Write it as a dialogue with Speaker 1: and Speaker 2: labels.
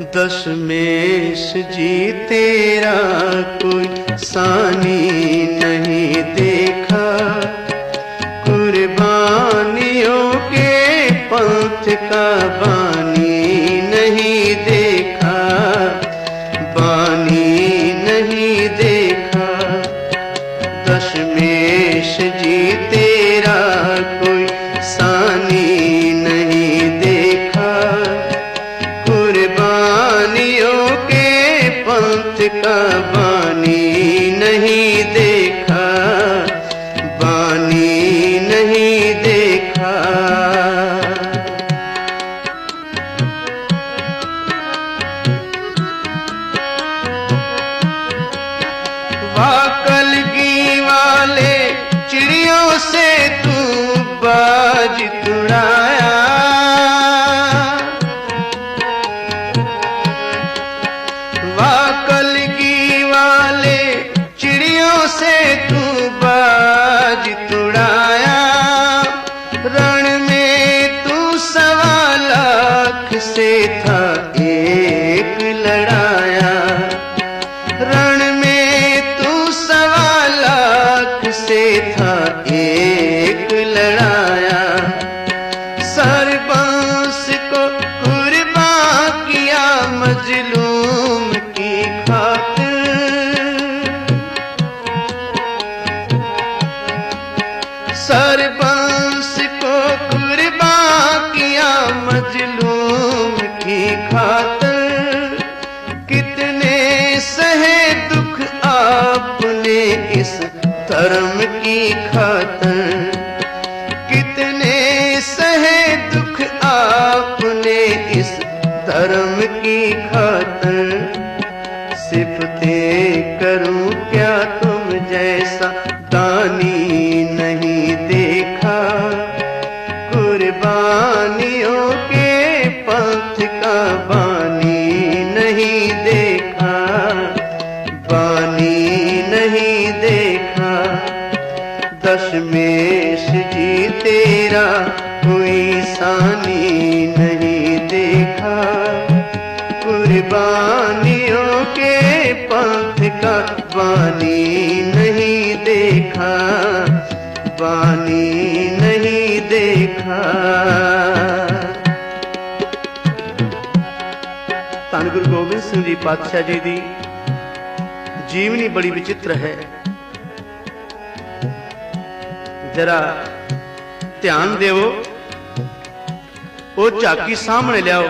Speaker 1: दशमेश जी, तेरा कोई सानी नहीं देखा। कुर्बानियों के पंथ का बानी नहीं देखा। बानी नहीं देखा। दशमेश जी, तेरा बानी नहीं देखा बानी नहीं देखा। वाकलगी वाले चिड़ियों से तू बाज तुड़ाया वाकलगी से तू बाज तुड़ाया। रण में तू सवा लाख से था एक लड़ाया। रण में तू सवा लाख से था एक लड़ाया। धर्म की खातर। कितने सहे दुख आपने इस धर्म की खातर। सिफते करूँ क्या तुम जैसा दानी दशमेश जी, तेरा कोई सानी नहीं देखा। कुर्बानियों के पंथ का पानी नहीं देखा। पानी नहीं देखा। धन गुरु गोबिंद सिंह जी पातशाह जी की जीवनी बड़ी विचित्र है। ਜਰਾ ਧਿਆਨ ਦਿਓ। ਉਹ ਝਾਕੀ ਸਾਹਮਣੇ ਲਿਆਓ।